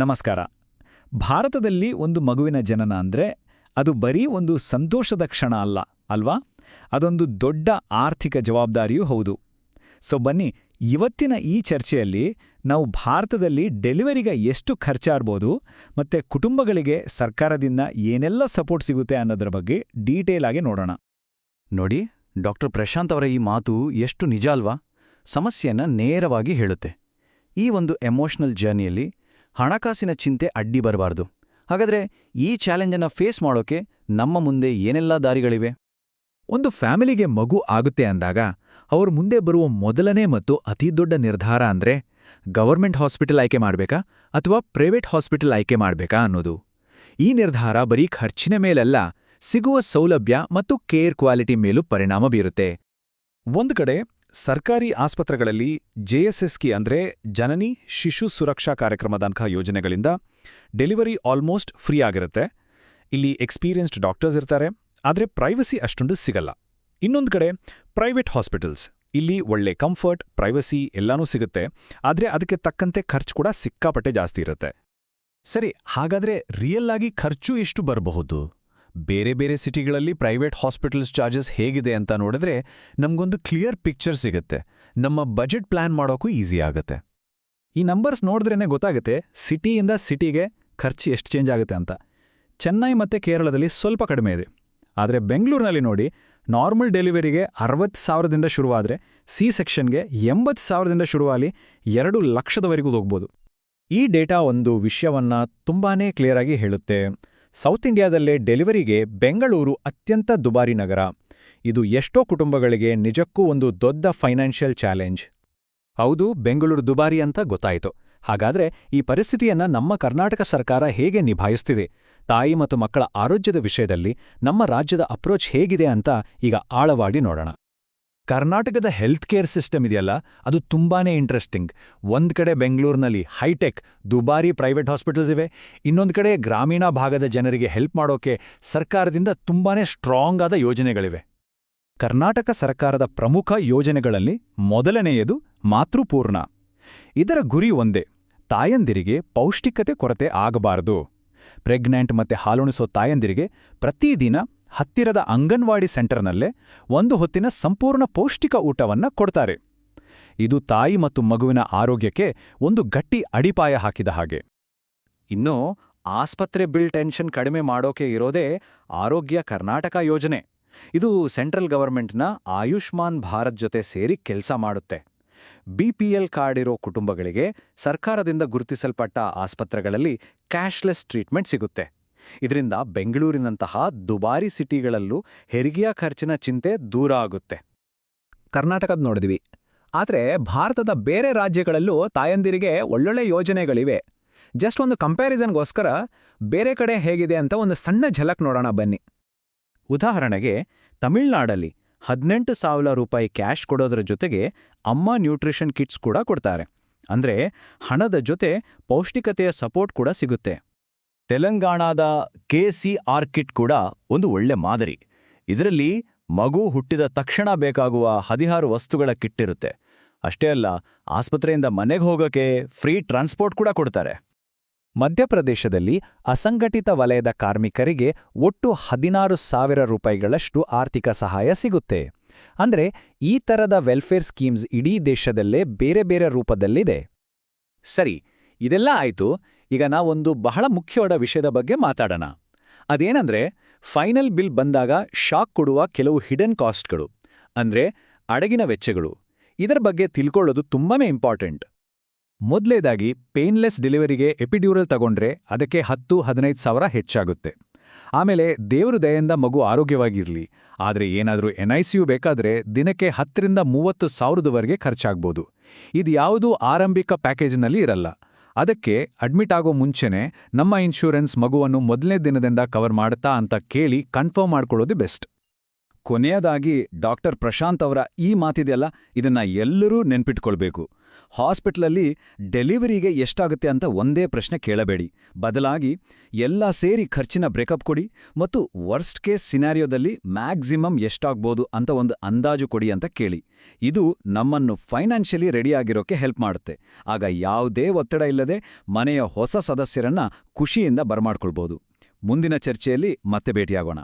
ನಮಸ್ಕಾರ. ಭಾರತದಲ್ಲಿ ಒಂದು ಮಗುವಿನ ಜನನ ಅಂದ್ರೆ ಅದು ಬರೀ ಒಂದು ಸಂತೋಷದ ಕ್ಷಣ ಅಲ್ಲ, ಅಲ್ವಾ? ಅದೊಂದು ದೊಡ್ಡ ಆರ್ಥಿಕ ಜವಾಬ್ದಾರಿಯೂ ಹೌದು. ಸೊ ಬನ್ನಿ, ಇವತ್ತಿನ ಈ ಚರ್ಚೆಯಲ್ಲಿ ನಾವು ಭಾರತದಲ್ಲಿ ಡೆಲಿವರಿಗೆ ಎಷ್ಟು ಖರ್ಚಾಗ್ಬೋದು, ಮತ್ತೆ ಕುಟುಂಬಗಳಿಗೆ ಸರ್ಕಾರದಿಂದ ಏನೆಲ್ಲ ಸಪೋರ್ಟ್ ಸಿಗುತ್ತೆ ಅನ್ನೋದರ ಬಗ್ಗೆ ಡೀಟೇಲ್ ಆಗಿ ನೋಡೋಣ. ನೋಡಿ, ಡಾಕ್ಟರ್ ಪ್ರಶಾಂತ್ ಅವರ ಈ ಮಾತು ಎಷ್ಟು ನಿಜ ಅಲ್ವಾ? ಸಮಸ್ಯೆಯನ್ನು ನೇರವಾಗಿ ಹೇಳುತ್ತೆ. ಈ ಒಂದು ಎಮೋಷನಲ್ ಜರ್ನಿಯಲ್ಲಿ ಹಣಕಾಸಿನ ಚಿಂತೆ ಅಡ್ಡಿ ಬರಬಾರ್ದು. ಹಾಗಾದ್ರೆ ಈ ಚಾಲೆಂಜನ್ನು ಫೇಸ್ ಮಾಡೋಕೆ ನಮ್ಮ ಮುಂದೆ ಏನೆಲ್ಲ ದಾರಿಗಳಿವೆ? ಒಂದು ಫ್ಯಾಮಿಲಿಗೆ ಮಗು ಆಗುತ್ತೆ ಅಂದಾಗ, ಅವ್ರ ಮುಂದೆ ಬರುವ ಮೊದಲನೇ ಮತ್ತು ಅತಿದೊಡ್ಡ ನಿರ್ಧಾರ ಅಂದ್ರೆ ಗವರ್ಮೆಂಟ್ ಹಾಸ್ಪಿಟಲ್ ಆಯ್ಕೆ ಮಾಡಬೇಕಾ ಅಥವಾ ಪ್ರೈವೇಟ್ ಹಾಸ್ಪಿಟಲ್ ಆಯ್ಕೆ ಮಾಡಬೇಕಾ ಅನ್ನೋದು. ಈ ನಿರ್ಧಾರ ಬರೀ ಖರ್ಚಿನ ಮೇಲಲ್ಲ, ಸಿಗುವ ಸೌಲಭ್ಯ ಮತ್ತು ಕೇರ್ ಕ್ವಾಲಿಟಿ ಮೇಲೂ ಪರಿಣಾಮ ಬೀರುತ್ತೆ. ಒಂದು ಕಡೆ ಸರ್ಕಾರಿ ಆಸ್ಪತ್ರೆಗಳಲ್ಲಿ ಜೆಎಸ್ಎಸ್ಕಿ ಅಂದ್ರೆ ಜನನಿ ಶಿಶು ಸುರಕ್ಷಾ ಕಾರ್ಯಕ್ರಮದಂತಹ ಯೋಜನೆಗಳಿಂದ ಡೆಲಿವರಿ ಆಲ್ಮೋಸ್ಟ್ ಫ್ರೀ ಆಗಿರುತ್ತೆ. ಇಲ್ಲಿ ಎಕ್ಸ್ಪೀರಿಯನ್ಸ್ಡ್ ಡಾಕ್ಟರ್ಸ್ ಇರ್ತಾರೆ, ಆದರೆ ಪ್ರೈವಸಿ ಅಷ್ಟೊಂದು ಸಿಗಲ್ಲ. ಇನ್ನೊಂದು ಕಡೆ ಪ್ರೈವೇಟ್ ಹಾಸ್ಪಿಟಲ್ಸ್, ಇಲ್ಲಿ ಒಳ್ಳೆ ಕಂಫರ್ಟ್, ಪ್ರೈವಸಿ ಎಲ್ಲನೂ ಸಿಗುತ್ತೆ, ಆದರೆ ಅದಕ್ಕೆ ತಕ್ಕಂತೆ ಖರ್ಚು ಕೂಡ ಸಿಕ್ಕಾಪಟ್ಟೆ ಜಾಸ್ತಿ ಇರುತ್ತೆ. ಸರಿ, ಹಾಗಾದ್ರೆ ರಿಯಲ್ ಆಗಿ ಖರ್ಚು ಎಷ್ಟು ಬರಬಹುದು? ಬೇರೆ ಬೇರೆ ಸಿಟಿಗಳಲ್ಲಿ ಪ್ರೈವೇಟ್ ಹಾಸ್ಪಿಟಲ್ಸ್ ಚಾರ್ಜಸ್ ಹೇಗಿದೆ ಅಂತ ನೋಡಿದ್ರೆ ನಮಗೊಂದು ಕ್ಲಿಯರ್ ಪಿಕ್ಚರ್ ಸಿಗುತ್ತೆ. ನಮ್ಮ ಬಜೆಟ್ ಪ್ಲಾನ್ ಮಾಡೋಕ್ಕೂ ಈಸಿ ಆಗುತ್ತೆ. ಈ ನಂಬರ್ಸ್ ನೋಡಿದ್ರೇ ಗೊತ್ತಾಗುತ್ತೆ, ಸಿಟಿಯಿಂದ ಸಿಟಿಗೆ ಖರ್ಚು ಎಷ್ಟು ಚೇಂಜ್ ಆಗುತ್ತೆ ಅಂತ. ಚೆನ್ನೈ ಮತ್ತು ಕೇರಳದಲ್ಲಿ ಸ್ವಲ್ಪ ಕಡಿಮೆ ಇದೆ. ಆದರೆ ಬೆಂಗಳೂರಿನಲ್ಲಿ ನೋಡಿ, ನಾರ್ಮಲ್ ಡೆಲಿವರಿಗೆ ಅರವತ್ತು ಸಾವಿರದಿಂದ ಶುರುವಾದರೆ ಸಿ ಸೆಕ್ಷನ್ಗೆ ಎಂಬತ್ತು ಸಾವಿರದಿಂದ ಶುರುವಾಗಿ ಎರಡು ಲಕ್ಷದವರೆಗೂ ಹೋಗ್ಬೋದು. ಈ ಡೇಟಾ ಒಂದು ವಿಷಯವನ್ನು ತುಂಬಾನೇ ಕ್ಲಿಯರಾಗಿ ಹೇಳುತ್ತೆ. ಸೌತ್ ಇಂಡಿಯಾದಲ್ಲೇ ಡೆಲಿವರಿಗೆ ಬೆಂಗಳೂರು ಅತ್ಯಂತ ದುಬಾರಿ ನಗರ. ಇದು ಎಷ್ಟೋ ಕುಟುಂಬಗಳಿಗೆ ನಿಜಕ್ಕೂ ಒಂದು ದೊಡ್ಡ ಫೈನಾನ್ಷಿಯಲ್ ಚಾಲೆಂಜ್. ಹೌದು, ಬೆಂಗಳೂರು ದುಬಾರಿ ಅಂತ ಗೊತ್ತಾಯಿತು. ಹಾಗಾದ್ರೆ ಈ ಪರಿಸ್ಥಿತಿಯನ್ನ ನಮ್ಮ ಕರ್ನಾಟಕ ಸರ್ಕಾರ ಹೇಗೆ ನಿಭಾಯಿಸ್ತಿದೆ? ತಾಯಿ ಮತ್ತು ಮಕ್ಕಳ ಆರೋಗ್ಯದ ವಿಷಯದಲ್ಲಿ ನಮ್ಮ ರಾಜ್ಯದ ಅಪ್ರೋಚ್ ಹೇಗಿದೆ ಅಂತ ಈಗ ಆಳವಾಡಿ ನೋಡೋಣ. ಕರ್ನಾಟಕದ ಹೆಲ್ತ್ ಕೇರ್ ಸಿಸ್ಟಮ್ ಇದೆಯಲ್ಲ, ಅದು ತುಂಬಾನೇ ಇಂಟ್ರೆಸ್ಟಿಂಗ್ ಒಂದ್ ಕಡೆ ಬೆಂಗಳೂರಿನಲ್ಲಿ ಹೈಟೆಕ್ ದುಬಾರಿ ಪ್ರೈವೇಟ್ ಹಾಸ್ಪಿಟಲ್ಸ್ ಇವೆ. ಇನ್ನೊಂದು ಕಡೆ ಗ್ರಾಮೀಣ ಭಾಗದ ಜನರಿಗೆ ಹೆಲ್ಪ್ ಮಾಡೋಕೆ ಸರ್ಕಾರದಿಂದ ತುಂಬಾನೇ ಸ್ಟ್ರಾಂಗ್ ಆದ ಯೋಜನೆಗಳಿವೆ. ಕರ್ನಾಟಕ ಸರ್ಕಾರದ ಪ್ರಮುಖ ಯೋಜನೆಗಳಲ್ಲಿ ಮೊದಲನೆಯದು ಮಾತೃಪೂರ್ಣ. ಇದರ ಗುರಿ ಒಂದೇ, ತಾಯಂದಿರಿಗೆ ಪೌಷ್ಟಿಕತೆ ಕೊರತೆ ಆಗಬಾರದು. ಪ್ರೆಗ್ನೆಂಟ್ ಮತ್ತೆ ಹಾಲುಣಿಸೋ ತಾಯಂದಿರಿಗೆ ಪ್ರತಿದಿನ ಹತ್ತಿರದ ಅಂಗನವಾಡಿ ಸೆಂಟರ್ನಲ್ಲೇ ಒಂದು ಹೊತ್ತಿನ ಸಂಪೂರ್ಣ ಪೌಷ್ಟಿಕ ಊಟವನ್ನು ಕೊಡ್ತಾರೆ. ಇದು ತಾಯಿ ಮತ್ತು ಮಗುವಿನ ಆರೋಗ್ಯಕ್ಕೆ ಒಂದು ಗಟ್ಟಿ ಅಡಿಪಾಯ ಹಾಕಿದ ಹಾಗೆ. ಇನ್ನು ಆಸ್ಪತ್ರೆ ಬಿಲ್ ಟೆನ್ಷನ್ ಕಡಿಮೆ ಮಾಡೋಕೆ ಇರೋದೇ ಆರೋಗ್ಯ ಕರ್ನಾಟಕ ಯೋಜನೆ. ಇದು ಸೆಂಟ್ರಲ್ ಗವರ್ಮೆಂಟ್ನ ಆಯುಷ್ಮಾನ್ ಭಾರತ್ ಜೊತೆ ಸೇರಿ ಕೆಲಸ ಮಾಡುತ್ತೆ. ಬಿಪಿಎಲ್ ಕಾರ್ಡ್ ಇರೋ ಕುಟುಂಬಗಳಿಗೆ ಸರ್ಕಾರದಿಂದ ಗುರುತಿಸಲ್ಪಟ್ಟ ಆಸ್ಪತ್ರೆಗಳಲ್ಲಿ ಕ್ಯಾಶ್ಲೆಸ್ ಟ್ರೀಟ್ಮೆಂಟ್ ಸಿಗುತ್ತೆ. ಇದರಿಂದ ಬೆಂಗಳೂರಿನಂತಹ ದುಬಾರಿ ಸಿಟಿಗಳಲ್ಲೂ ಹೆರಿಗೆಯ ಖರ್ಚಿನ ಚಿಂತೆ ದೂರ ಆಗುತ್ತೆ. ಕರ್ನಾಟಕದ ನೋಡಿದ್ವಿ. ಆದರೆ ಭಾರತದ ಬೇರೆ ರಾಜ್ಯಗಳಲ್ಲೂ ತಾಯಂದಿರಿಗೆ ಒಳ್ಳೊಳ್ಳೆ ಯೋಜನೆಗಳಿವೆ. ಜಸ್ಟ್ ಒಂದು ಕಂಪ್ಯಾರಿಸನ್ಗೋಸ್ಕರ ಬೇರೆ ಕಡೆ ಹೇಗಿದೆ ಅಂತ ಒಂದು ಸಣ್ಣ ಝಲಕ್ ನೋಡೋಣ ಬನ್ನಿ. ಉದಾಹರಣೆಗೆ, ತಮಿಳ್ನಾಡಲ್ಲಿ ಹದಿನೆಂಟು ಸಾವಿರ ರೂಪಾಯಿ ಕ್ಯಾಶ್ ಕೊಡೋದ್ರ ಜೊತೆಗೆ ಅಮ್ಮ ನ್ಯೂಟ್ರಿಷನ್ ಕಿಟ್ಸ್ ಕೂಡ ಕೊಡ್ತಾರೆ. ಅಂದ್ರೆ ಹಣದ ಜೊತೆ ಪೌಷ್ಟಿಕತೆಯ ಸಪೋರ್ಟ್ ಕೂಡ ಸಿಗುತ್ತೆ. ತೆಲಂಗಾಣದ ಕೆಸಿಆರ್ ಕಿಟ್ ಕೂಡ ಒಂದು ಒಳ್ಳೆ ಮಾದರಿ. ಇದರಲ್ಲಿ ಮಗು ಹುಟ್ಟಿದ ತಕ್ಷಣ ಬೇಕಾಗುವ ಹದಿಹಾರು ವಸ್ತುಗಳ ಕಿಟ್ ಇರುತ್ತೆ. ಅಷ್ಟೇ ಅಲ್ಲ, ಆಸ್ಪತ್ರೆಯಿಂದ ಮನೆಗೆ ಹೋಗೋಕೆ ಫ್ರೀ ಟ್ರಾನ್ಸ್ಪೋರ್ಟ್ ಕೂಡ ಕೊಡ್ತಾರೆ. ಮಧ್ಯಪ್ರದೇಶದಲ್ಲಿ ಅಸಂಘಟಿತ ವಲಯದ ಕಾರ್ಮಿಕರಿಗೆ ಒಟ್ಟು ಹದಿನಾರು ಸಾವಿರ ರೂಪಾಯಿಗಳಷ್ಟು ಆರ್ಥಿಕ ಸಹಾಯ ಸಿಗುತ್ತೆ. ಅಂದ್ರೆ, ಈ ತರದ ವೆಲ್ಫೇರ್ ಸ್ಕೀಮ್ಸ್ ಇಡೀ ದೇಶದಲ್ಲೇ ಬೇರೆ ಬೇರೆ ರೂಪದಲ್ಲಿದೆ. ಸರಿ, ಇದೆಲ್ಲ ಆಯ್ತು. ಈಗ ನಾವೊಂದು ಬಹಳ ಮುಖ್ಯವಾದ ವಿಷಯದ ಬಗ್ಗೆ ಮಾತಾಡೋಣ. ಅದೇನಂದ್ರೆ, ಫೈನಲ್ ಬಿಲ್ ಬಂದಾಗ ಶಾಕ್ ಕೊಡುವ ಕೆಲವು ಹಿಡನ್ ಕಾಸ್ಟ್ಗಳು, ಅಂದ್ರೆ ಅಡಗಿನ ವೆಚ್ಚಗಳು, ಇದರ ಬಗ್ಗೆ ತಿಳ್ಕೊಳ್ಳೋದು ತುಂಬಾನೇ ಇಂಪಾರ್ಟೆಂಟ್. ಮೊದಲೇದಾಗಿ, ಪೇನ್ಲೆಸ್ ಡೆಲಿವರಿಗೆ ಎಪಿಡ್ಯೂರಲ್ ತಗೊಂಡ್ರೆ ಅದಕ್ಕೆ ಹತ್ತು, ಹದಿನೈದು ಸಾವಿರ ಹೆಚ್ಚಾಗುತ್ತೆ. ಆಮೇಲೆ ದೇವರು ದಯೆಯಿಂದ ಮಗು ಆರೋಗ್ಯವಾಗಿರಲಿ, ಆದರೆ ಏನಾದರೂ ಎನ್ಐಸಿಯು ಬೇಕಾದ್ರೆ ದಿನಕ್ಕೆ ಹತ್ತರಿಂದ ಮೂವತ್ತು ಸಾವಿರದವರೆಗೆ ಖರ್ಚಾಗ್ಬೋದು. ಇದು ಯಾವುದೂ ಆರಂಭಿಕ ಪ್ಯಾಕೇಜ್ನಲ್ಲಿ ಇರಲ್ಲ. ಅದಕ್ಕೆ ಅಡ್ಮಿಟ್ ಆಗೋ ಮುಂಚೆನೆ ನಮ್ಮ ಇನ್ಶೂರೆನ್ಸ್ ಮಗುವನ್ನು ಮೊದಲನೇ ದಿನದಿಂದ ಕವರ್ ಮಾಡುತ್ತಾ ಅಂತ ಕೇಳಿ ಕನ್ಫರ್ಮ್ ಮಾಡ್ಕೊಳ್ಳೋದು ಬೆಸ್ಟ್ ಕೊನೆಯದಾಗಿ ಡಾಕ್ಟರ್ ಪ್ರಶಾಂತ್ ಅವರ ಈ ಮಾತಿದೆಯಲ್ಲ, ಇದನ್ನ ಎಲ್ಲರೂ ನೆನ್ಪಿಟ್ಕೊಳ್ಬೇಕು. ಹಾಸ್ಪಿಟ್ಲಲ್ಲಿ ಡೆಲಿವರಿಗೆ ಎಷ್ಟಾಗುತ್ತೆ ಅಂತ ಒಂದೇ ಪ್ರಶ್ನೆ ಕೇಳಬೇಡಿ. ಬದಲಾಗಿ ಎಲ್ಲ ಸೇರಿ ಖರ್ಚಿನ ಬ್ರೇಕಪ್ ಕೊಡಿ ಮತ್ತು ವರ್ಸ್ಟ್ ಕೇಸ್ ಸಿನಾರಿಯೋದಲ್ಲಿ ಮ್ಯಾಕ್ಸಿಮಮ್ ಎಷ್ಟಾಗ್ಬೋದು ಅಂತ ಒಂದು ಅಂದಾಜು ಕೊಡಿ ಅಂತ ಕೇಳಿ. ಇದು ನಮ್ಮನ್ನು ಫೈನಾನ್ಷಿಯಲಿ ರೆಡಿಯಾಗಿರೋಕೆ ಹೆಲ್ಪ್ ಮಾಡುತ್ತೆ. ಆಗ ಯಾವುದೇ ಒತ್ತಡ ಇಲ್ಲದೆ ಮನೆಯ ಹೊಸ ಸದಸ್ಯರನ್ನ ಖುಷಿಯಿಂದ ಬರಮಾಡ್ಕೊಳ್ಬೋದು. ಮುಂದಿನ ಚರ್ಚೆಯಲ್ಲಿ ಮತ್ತೆ ಭೇಟಿಯಾಗೋಣ.